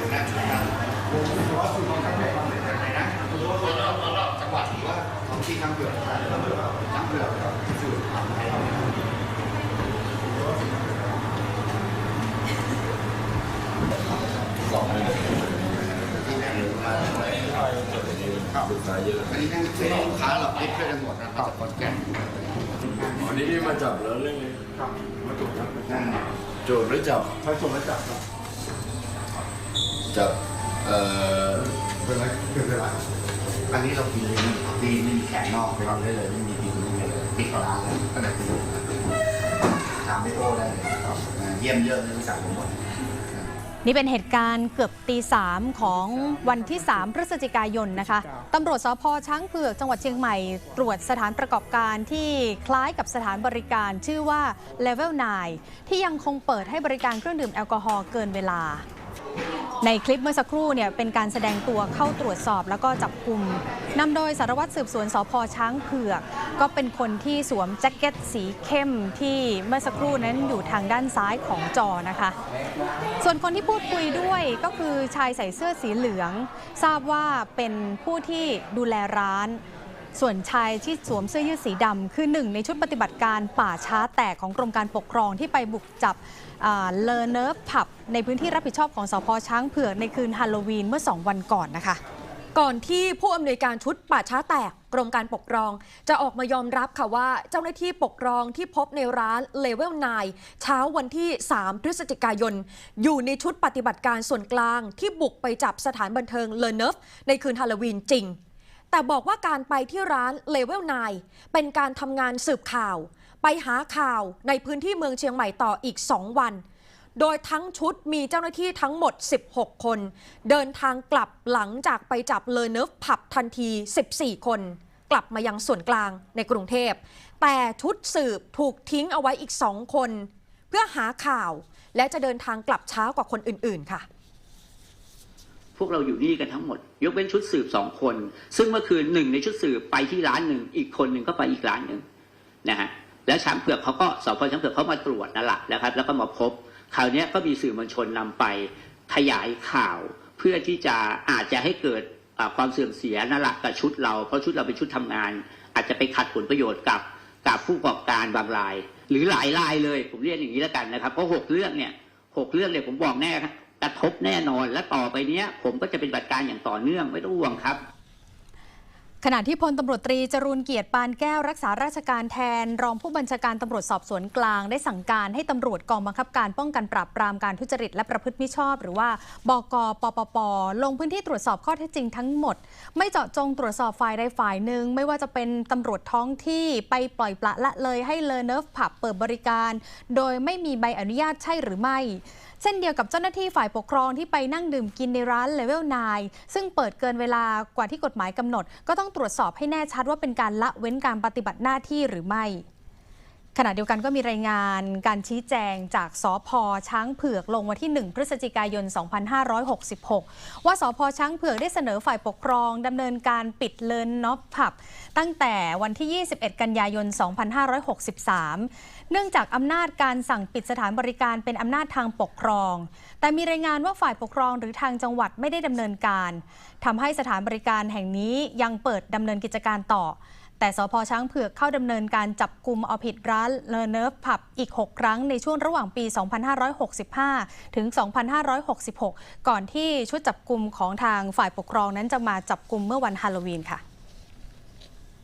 หัน้ชุดนั้นผมขอสู่ความตั้งใความเสียใจนะจังหวัดหรือว่าท้องที่น้ำเกือน้ำเกือสู่ความไทยเราสองอันนี้ที่แข่งมาครับอันนี้นั่งซื้อค้าหลับลิฟต์ไปทั้งหมดนะครับขนแก่วันนี้พี่มาจับแล้วเรื่องนี้ครับมาจับครับจทย์หรืจับใช่จทย์หรืจับครับ จับเอ่อเป็นไรเป็นเวลาอันนี้เรากินเลยดีไม่มีแขกนอกไปทำได้เลยไม่มีดีไม่มีเลยปิดร้านเลยตั้งแต่ปีถามไม่โอ้ได้เลยครับอ่าเยี่ยมเยอะเลยรู้จักผมหมดนี่เป็นเหตุการณ์เกือบตีสามของวันที่ 3 พฤศจิกายนนะคะตำรวจสพช้างเผือกจังหวัดเชียงใหม่ ตรวจสถานประกอบการที่คล้ายกับสถานบริการชื่อว่า Level 9 ที่ยังคงเปิดให้บริการเครื่องดื่มแอลกอฮอล์เกินเวลา ในคลิปเมื่อสักครู่เนี่ยเป็นการแสดงตัวเข้าตรวจสอบแล้วก็จับกลุ่มนำโดยสารวัตรสืบสวนสพช้างเผือก ก็เป็นคนที่สวมแจ็คเก็ตสีเข้มที่เมื่อสักครู่นั้นอยู่ทางด้านซ้ายของจอนะคะ ส่วนคนที่พูดคุยด้วยก็คือชายใส่เสื้อสีเหลือง ทราบว่าเป็นผู้ที่ดูแลร้าน ส่วนชายที่สวมเสื้อยืดสีดำคือหนึ่งในชุดปฏิบัติการป่าช้าแตกของกรมการปกครองที่ไปบุกจับเลอเนิร์ฟผับในพื้นที่รับผิดชอบของสพช้างเผือกในคืนฮาโลวีนเมื่อ 2 วันก่อนนะคะก่อนที่ผู้อำนวยการชุดป่าช้าแตกกรมการปกครอง จะออกมายอมรับค่ะว่าเจ้าหน้าที่ปกครองที่พบในร้านเลเวล9เช้าวันที่ 3 พฤศจิกายน อยู่ในชุดปฏิบัติการส่วนกลางที่บุกไปจับสถานบันเทิงเลเนฟในคืนฮาโลวีนจริง แต่บอกว่าการไปที่ร้านเลเวล9เป็นการทำงานสืบข่าว ไปหาข่าวในพื้นที่เมืองเชียงใหม่ต่ออีก 2 วัน โดยทั้งชุดมีเจ้าหน้าที่ทั้งหมด 16 คน เดินทางกลับหลังจากไปจับเลเนิร์ฟผับทันที 14 คน กลับมายังส่วนกลางในกรุงเทพ แต่ชุดสืบถูกทิ้งเอาไว้อีก2คน เพื่อหาข่าวและจะเดินทางกลับช้ากว่าคนอื่น ๆ ค่ะ พวกเราอยู่นี่กันทั้งหมด ยกเว้นชุดสืบสองคน ซึ่งเมื่อคืนหนึ่งในชุดสืบไปที่ร้านหนึ่งอีกคนหนึ่งก็ไปอีกร้านหนึ่งนะฮะแล้วช้างเผือกเขาก็สพช้างเผือกเขามาตรวจนั่นแหละนะครับ แล้วก็มาพบคราวนี้ก็มีสื่อมวลชนนำไปขยายข่าว เพื่อที่จะอาจจะให้เกิดความเสื่อมเสียนั่นแหละกับชุดเราเพราะชุดเราเป็นชุดทำงาน อาจจะไปขัดผลประโยชน์กับกับผู้ประกอบการบางราย หรือหลายรายเลยผมเรียกอย่างนี้แล้วกันนะครับเพราะหกเรื่องเนี่ยหกเรื่องเนี่ยผมบอกแน่ กระทบแน่นอนและต่อไปเนี้ย ผมก็จะเป็นบัตรการอย่างต่อเนื่องไม่ต้องห่วงครับ ขณะที่พลตำรวจตรีจรูนเกียรติปานแก้วรักษาราชการแทน รองผู้บัญชาการตำรวจสอบสวนกลาง ได้สั่งการให้ตำรวจกองบังคับการป้องกันปราบปรามการทุจริตและประพฤติมิชอบ หรือว่าบกปปปลงพื้นที่ตรวจสอบข้อเท็จจริงทั้งหมด ไม่เจาะจงตรวจสอบฝ่ายใดฝ่ายหนึ่งไม่ว่าจะเป็นตำรวจท้องที่ไปปล่อยปละละเลยให้เลอเนิร์ฟผับเปิดบริการ โดยไม่มีใบอนุญาตใช่หรือไม่เช่นเดียวกับเจ้าหน้าที่ฝ่ายปกครองที่ไปนั่งดื่มกินในร้านเลเวล9ซึ่งเปิดเกินเวลากว่าที่กฎหมายกำหนดก็ต้องตรวจสอบให้แน่ชัดว่าเป็นการละเว้นการปฏิบัติหน้าที่หรือไม่ ขณะเดียวกันก็มีรายงานการชี้แจงจากสพช้างเผือกลงวันที่ 1 พฤศจิกายน 2566 ว่าสพช้างเผือกได้เสนอฝ่ายปกครองดำเนินการปิดเลินน็อปผับ ตั้งแต่วันที่ 21 กันยายน 2563 เนื่องจากอำนาจการสั่งปิดสถานบริการเป็นอำนาจทางปกครอง แต่มีรายงานว่าฝ่ายปกครองหรือทางจังหวัดไม่ได้ดำเนินการทำให้สถานบริการแห่งนี้ยังเปิดดำเนินกิจการต่อ แต่สพช้างเผือกเข้าดำเนินการจับกลุ่มเอาผิดร้านเลเนิร์ฟผับอีก 6 ครั้งในช่วงระหว่างปี 2565 ถึง 2566 ก่อนที่ชุดจับกลุ่มของทางฝ่ายปกครองนั้นจะมาจับกลุ่มเมื่อวันฮาโลวีนค่ะ